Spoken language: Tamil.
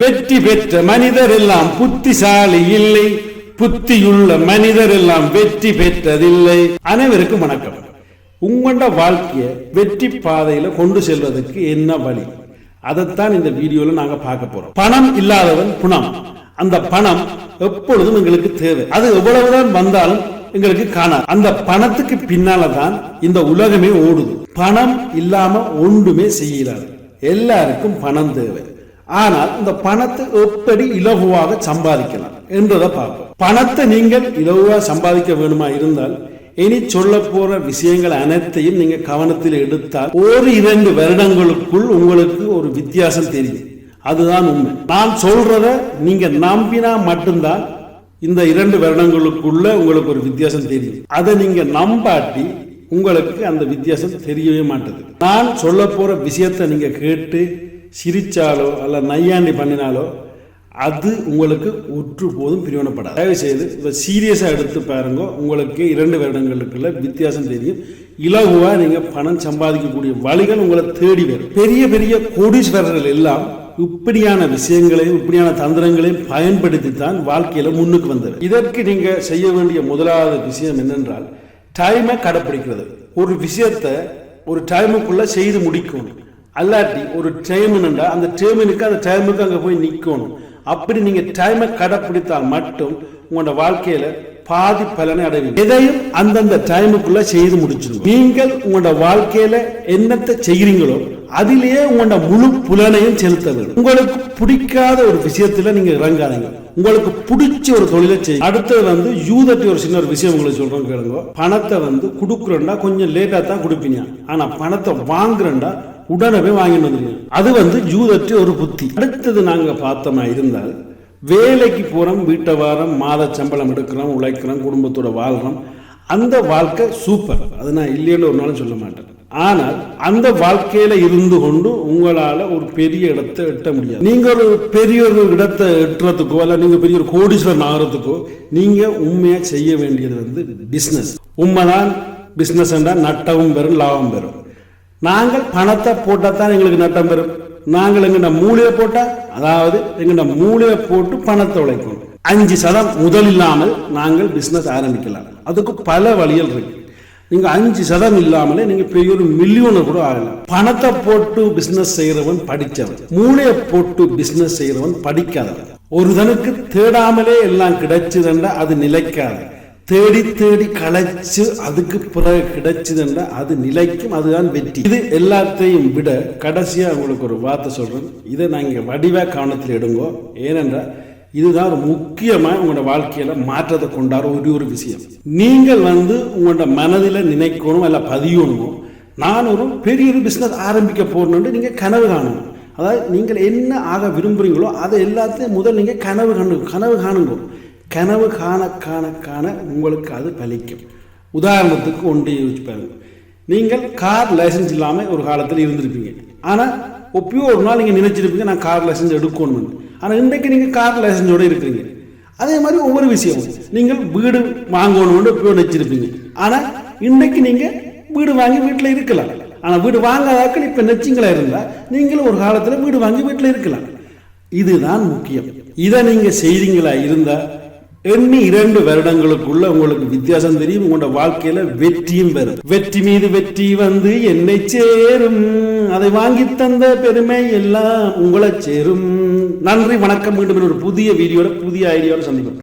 வெற்றி பெற்ற மனிதர் எல்லாம் புத்திசாலி இல்லை. புத்தியுள்ள மனிதர் எல்லாம் வெற்றி பெற்றதில்லை. அனைவருக்கும் வணக்கம். உங்களோட வாழ்க்கையை வெற்றி பாதையில கொண்டு செல்வதற்கு என்ன வழி? அதைத்தான் இந்த வீடியோல நாங்க பார்க்க போறோம். பணம் இல்லாதவன் புணம். அந்த பணம் எப்பொழுதும் எங்களுக்கு தேவை. அது எவ்வளவுதான் வந்தாலும் எங்களுக்கு காணாது. அந்த பணத்துக்கு பின்னால தான் இந்த உலகமே ஓடுது. பணம் இல்லாம ஒன்றுமே செய்யலாது. எல்லாருக்கும் பணம் தேவை. ஆனால் இந்த பணத்தை எப்படி இலகுவாக சம்பாதிக்கலாம் என்றதை பார்ப்போம். பணத்தை நீங்கள் இலகுவாக சம்பாதிக்க வேணுமா இருந்தால் இனி சொல்ல போற விஷயங்கள் அனைத்தையும் நீங்க கவனத்தில் எடுத்தால் ஒரு இரண்டு வருடங்களுக்குள் உங்களுக்கு ஒரு வித்தியாசம் தெரியும். அதுதான் உண்மை. நான் சொல்றத நீங்க நம்பினா மட்டும்தான் இந்த இரண்டு வருடங்களுக்குள்ள உங்களுக்கு ஒரு வித்தியாசம் தெரியும். அதை நீங்க நம்பாட்டி உங்களுக்கு அந்த வித்தியாசம் தெரியவே மாட்டது நான் சொல்ல போற விஷயத்தை நீங்க கேட்டு சிரித்தாலோ அல்ல நையாண்டி பண்ணினாலோ அது உங்களுக்கு ஒற்று போதும் பிரிவினப்படாது. தயவு செய்து இப்போ சீரியஸாக எடுத்து பாருங்க. உங்களுக்கு இரண்டு வருடங்களுக்குள்ள வித்தியாசம் தெரியும். இலகுவாக நீங்கள் பணம் சம்பாதிக்கக்கூடிய வழிகள் உங்களை தேடி வரும். பெரிய பெரிய கோடீஸ்வரர்கள் எல்லாம் இப்படியான விஷயங்களையும் இப்படியான தந்திரங்களையும் பயன்படுத்தி தான் வாழ்க்கையில் முன்னுக்கு வந்தது. இதற்கு நீங்கள் செய்ய வேண்டிய முதலாவது விஷயம் என்னென்றால் டைமை கடைப்பிடிக்கிறது. ஒரு விஷயத்தை ஒரு டைமுக்குள்ளே செய்து முடிக்கணும். அல்லாட்டி ஒரு டைம் அந்த டைமினுக்கு அந்த டைமுக்கு அங்கே போய் நிற்கணும் அப்படி நீங்கள் டைமை கடைப்பிடித்தால் மட்டும் உங்களோட வாழ்க்கையில் பாதி பலனை அடைவீங்க. எதையும் அந்தந்த டைமுக்குள்ள செய்து முடிச்சிருங்க. நீங்கள் உங்களோட வாழ்க்கையில என்னத்தை செய்கிறீங்களோ அதிலேயே உங்களோட முழு புலனையும் செலுத்த வேண்டும். உங்களுக்கு பிடிக்காத ஒரு விஷயத்துல நீங்க இறங்காதீங்க. உங்களுக்கு பிடிச்ச ஒரு தொழிலை செய்யும் அடுத்தது வந்து யூதட்டி ஒரு சின்ன ஒரு விஷயம் உங்களுக்கு சொல்றோம் கேளுங்க. பணத்தை வந்து கொடுக்குறேன்டா கொஞ்சம் லேட்டாக தான் கொடுப்பீங்க. ஆனா பணத்தை வாங்குறேன்டா உடனே வாங்கிட்டு வந்துருங்க. அது வந்து ஜூதற்ற ஒரு புத்தி. அடுத்தது நாங்க பார்த்தோமா இருந்தால் வேலைக்கு போறோம் வீட்டை வாரம் மாத சம்பளம் எடுக்கிறோம் உழைக்கிறோம் குடும்பத்தோட வாழ்றோம். அந்த வாழ்க்கை சூப்பர். அது நான் இல்லைன்னு ஒரு நாளும் சொல்ல மாட்டேன். ஆனால் அந்த வாழ்க்கையில இருந்து கொண்டு உங்களால ஒரு பெரிய இடத்தை எட்ட முடியாது. நீங்க ஒரு பெரிய ஒரு இடத்தை எட்டுறதுக்கோ அல்ல நீங்க பெரிய ஒரு கோடீஸ்வரன் ஆகிறதுக்கோ நீங்க உண்மையா செய்ய வேண்டியது வந்து பிசினஸ் உண்மைதான் பிசினஸ் நட்டவும் பெறும் லாபம் பெறும். நாங்கள் பணத்தை போட்டால் தான் எங்களுக்கு நட்டம் பெறும் நாங்கள் எங்கட மூளையை போட்டால் அதாவது எங்கட மூளையை போட்டு பணத்தை உழைக்கணும். அஞ்சு சதம் முதல் இல்லாமல் நாங்கள் பிஸ்னஸ் ஆரம்பிக்கலாம். அதுக்கு பல வழிகள் இருக்கு. நீங்கள் அஞ்சு சதம் இல்லாமலே நீங்கள் பெரிய ஒரு மில்லியனர் கூட ஆகலாம். பணத்தை போட்டு பிஸ்னஸ் செய்கிறவன் படித்தவன் மூளையை போட்டு பிஸ்னஸ் செய்கிறவன் படிக்காதவன். ஒருதனுக்கு தேடாமலே எல்லாம் கிடைச்சதுண்டா அது நிலைக்காது. தேடி தேடி களைச்சு அதுக்கு பிறகு கிடைச்சதுன்னா அது நிலைக்கும் அதுதான் வெற்றி. இது எல்லாத்தையும் விட கடைசியா உங்களுக்கு ஒரு வார்த்தை சொல்றேன். இதை நாங்கள் வடிவா கவனத்தில் எடுங்கோ. ஏனென்றால் இதுதான் ஒரு முக்கியமா உங்களோட வாழ்க்கையில மாற்றத்தை கொண்டாட ஒரு ஒரு விஷயம். நீங்கள் வந்து உங்களோட மனதில் நினைக்கணும் அல்ல பதியணும். நான் ஒரு பெரிய ஒரு பிஸ்னஸ் ஆரம்பிக்க போகணுன்ட்டு நீங்க கனவு காணணும். அதாவது நீங்கள் என்ன ஆக விரும்புறீங்களோ அதை எல்லாத்தையும் முதல் நீங்க கனவு காணு கனவு காணுங்க. கனவு காண காண காண உங்களுக்கு அது பலிக்கும். உதாரணத்துக்கு ஒன்றை யோசிச்சு பாருங்க. நீங்கள் கார் லைசன்ஸ் இல்லாமல் ஒரு காலத்தில் இருந்திருப்பீங்க. ஆனால் ஒப்பியோ ஒரு நாள் நீங்கள் நினைச்சிருப்பீங்க நான் கார் லைசன்ஸ் எடுக்கணும்னு. ஆனால் இன்றைக்கு நீங்கள் கார் லைசன்ஸோட இருக்கிறீங்க. அதே மாதிரி ஒவ்வொரு விஷயம் நீங்கள் வீடு வாங்கணும்னு எப்பயோ நினச்சிருப்பீங்க. ஆனால் இன்றைக்கு நீங்கள் வீடு வாங்கி வீட்டில் இருக்கலாம். ஆனால் வீடு வாங்காதாக்கள் இப்போ நெச்சிங்களா இருந்தால் நீங்களும் ஒரு காலத்தில் வீடு வாங்கி வீட்டில் இருக்கலாம். இதுதான் முக்கியம். இதை நீங்கள் செய்றீங்களா? இருந்தால் எண்ணி இரண்டு வருடங்களுக்குள்ள உங்களுக்கு வித்தியாசம் தெரியும். உங்களோட வாழ்க்கையில வெற்றியும் வரும் வெற்றி மீது வெற்றி வந்து என்னை சேரும். அதை வாங்கி தந்த பெருமை எல்லாம் உங்களை சேரும். நன்றி வணக்கம். மீண்டும் ஒரு புதிய வீடியோட புதிய ஐடியாவோட சந்திப்போம்.